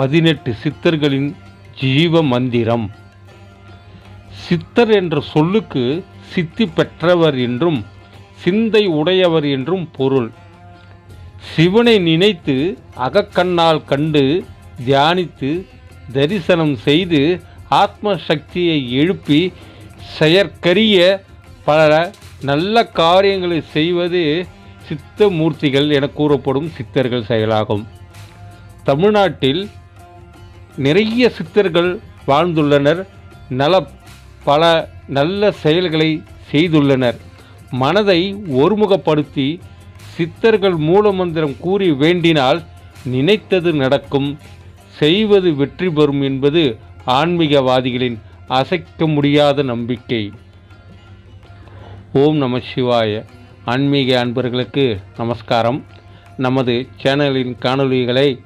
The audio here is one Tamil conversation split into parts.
பதினெட்டு சித்தர்களின் ஜீவ மந்திரம் சித்தர் என்ற சொல்லுக்கு சித்தி பெற்றவர் என்றும் சிந்தை உடையவர் என்றும் பொருள். சிவனை நினைத்து அகக்கண்ணால் கண்டு தியானித்து தரிசனம் செய்து ஆத்ம சக்தியை எழுப்பி செயற்கரிய பல நல்ல காரியங்களை செய்வது சித்த மூர்த்திகள் என கூறப்படும் சித்தர்கள் செயலாகும். தமிழ்நாட்டில் நிறைய சித்தர்கள் வாழ்ந்துள்ளனர். நல பல நல்ல செயல்களை செய்துள்ளனர். மனதை ஒருமுகப்படுத்தி சித்தர்கள் மூலமந்திரம் கூறி வேண்டினால் நினைத்தது நடக்கும். செய்வது வெற்றி பெறும் என்பது ஆன்மீகவாதிகளின் அசைக்க முடியாத நம்பிக்கை. ஓம் நம சிவாய. ஆன்மீக அன்பர்களுக்கு நமஸ்காரம். நமது சேனலின் காணொளிகளை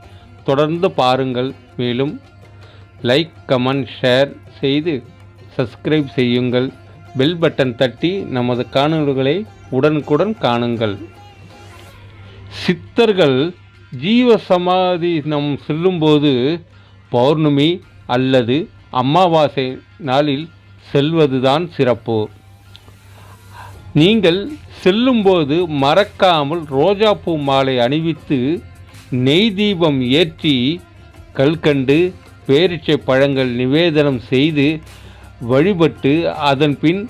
தொடர்ந்து பாருங்கள். மேலும் லைக் கமெண்ட் ஷேர் செய்து சப்ஸ்கிரைப் செய்யுங்கள். பெல் பட்டன் தட்டி நமது காணொலிகளை உடனுக்குடன் காணுங்கள். சித்தர்கள் ஜீவ சமாதி நம் செல்லும்போது பௌர்ணமி அல்லது அமாவாசை நாளில் செல்வதுதான் சிறப்பு. நீங்கள் செல்லும்போது மறக்காமல் ரோஜாப்பூ மாலை அணிவித்து நெய் தீபம் ஏற்றி கல்கண்டு பேரிச்சை பழங்கள் நிவேதனம் செய்து வழிபட்டு அதன் பின்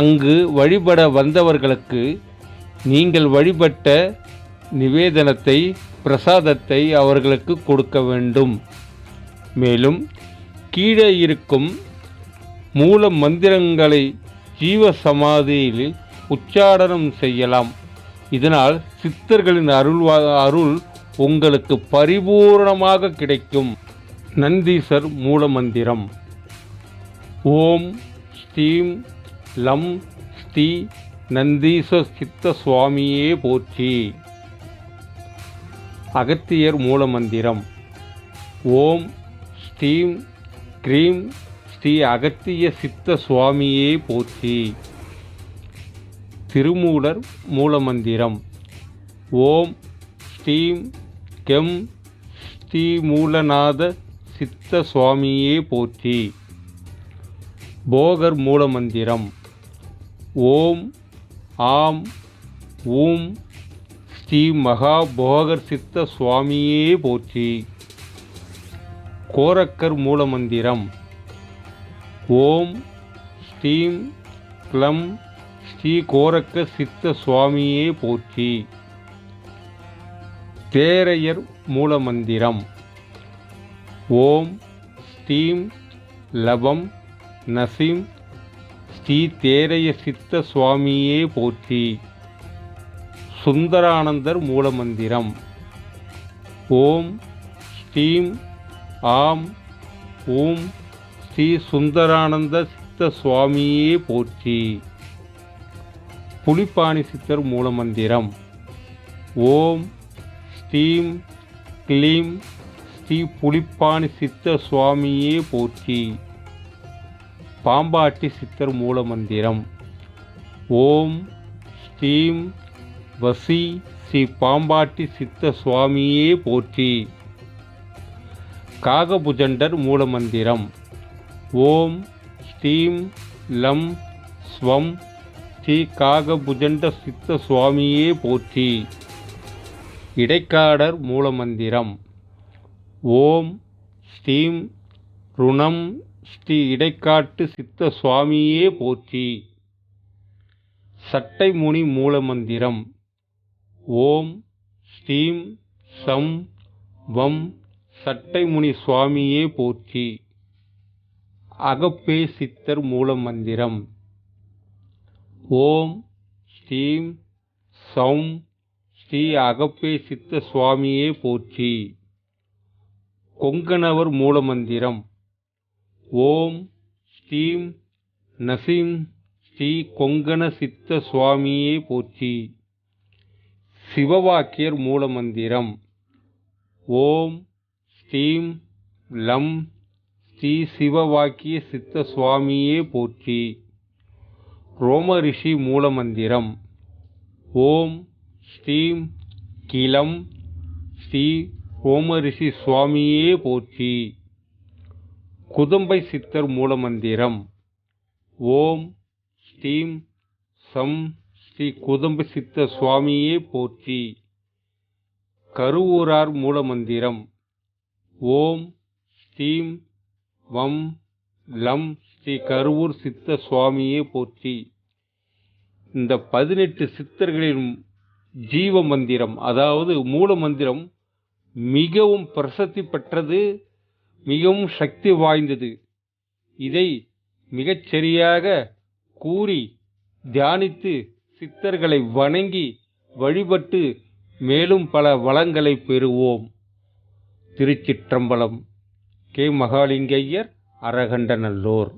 அங்கு வழிபட வந்தவர்களுக்கு நீங்கள் வழிபட்ட நிவேதனத்தை பிரசாதத்தை அவர்களுக்கு கொடுக்க வேண்டும். மேலும் கீழே இருக்கும் மூல மந்திரங்களை ஜீவ சமாதியில் உச்சாடனம் செய்யலாம். இதனால் சித்தர்களின் அருள் அருள் உங்களுக்கு பரிபூரணமாக கிடைக்கும். நந்தீசர் மூலமந்திரம். ஓம் ஸ்ரீம் லம் ஸ்ரீ நந்தீச சித்த சுவாமியே போற்றி. அகத்தியர் மூலமந்திரம். ஓம் ஸ்ரீம் க்ரீம் ஸ்ரீ அகத்திய சித்த சுவாமியே போற்றி. திருமூலர் மூலமந்திரம். ஓம் ஸ்ரீம் கெம் ஸ்ரீ மூலநாத சித்த சுவாமியே போற்றி. போகர் மூலமந்திரம். ஓம் ஆம் ஊம் ஸ்ரீ மகா போகர் சித்த சுவாமியே போற்றி. கோரக்கர் மூலமந்திரம். ஓம் ஸ்ரீம் க்ளம் ஸ்ரீ கோரக்க சித்த சுவாமியே போற்றி. தேரையர் மூலமந்திரம். ஓம் ஸ்ரீம் லபம் நசீம் ஸ்ரீ தேரைய சித்த சுவாமியே போற்றி. சுந்தரானந்தர் மூலமந்திரம். ஓம் ஸ்ரீம் ஆம். ஓம் ஸ்ரீ சுந்தரானந்த சித்த சுவாமியே போற்றி. புலிப்பாணி சித்தர் மூலமந்திரம். ஓம் ஸ்ரீம் கிளீம் ஸ்ரீ புலிப்பாணி சித்த சுவாமியே போற்றி. பாம்பாட்டி சித்தர் மூலமந்திரம் ஓம் ஸ்ரீம் வசி ஸ்ரீ பாம்பாட்டி சித்த சுவாமியே போற்றி. காகபுஜண்டர் மூலமந்திரம் ஓம் ஸ்ரீம் லம் ஸ்வம் ஸ்ரீ காகபுஜண்ட சித்த சுவாமியே போற்றி. இடைக்காடர் மூலமந்திரம். ஓம் ஸ்ரீம் ருணம் ஸ்ரீ இடைக்காட்டு சித்த சுவாமியே போற்றி. சட்டைமுனி மூலமந்திரம். ஓம் ஸ்ரீம் சம் வம் சட்டைமுனி சுவாமியே போற்றி. அகப்பே சித்தர் மூலமந்திரம். ஓம் ஸ்ரீம் சௌம் ஸ்ரீ அகப்பே சித்த சுவாமியே போற்றி. கொங்கணவர் மூலமந்திரம். ஓம் ஸ்ரீம் நசீம் ஸ்ரீ கொங்கண சித்த சுவாமியே போற்றி. சிவவாக்கியர் மூலமந்திரம். ஓம் ஸ்ரீம் லம் ஸ்ரீ சிவவாக்கிய சித்த சுவாமியே போற்றி. ரோம ரிஷி மூலமந்திரம். ஓம் ஸ்ரீம் கிலம் ஸ்ரீ ஓமரிஷி சுவாமியே போற்றி. குதம்பை சித்தர் மூலமந்திரம். ஓம் ஸ்ரீம் சம் ஸ்ரீ குதம்பை சித்த சுவாமியே போற்றி. கருவூரார் மூலமந்திரம். ஓம் ஸ்ரீம் வம் லம் ஸ்ரீ கருவூர் சித்த சுவாமியே போற்றி. இந்த பதினெட்டு சித்தர்களின் ஜீவ மந்திரம் அதாவது மூல மந்திரம் மிகவும் பிரசத்தி பெற்றது மிகவும் சக்தி வாய்ந்தது. இதை மிகச் சரியாக கூறி தியானித்து சித்தர்களை வணங்கி வழிபட்டு மேலும் பல வளங்களை பெறுவோம். திருச்சிற்றம்பலம் கே. மகாலிங்கையர் அரகண்டநல்லூர்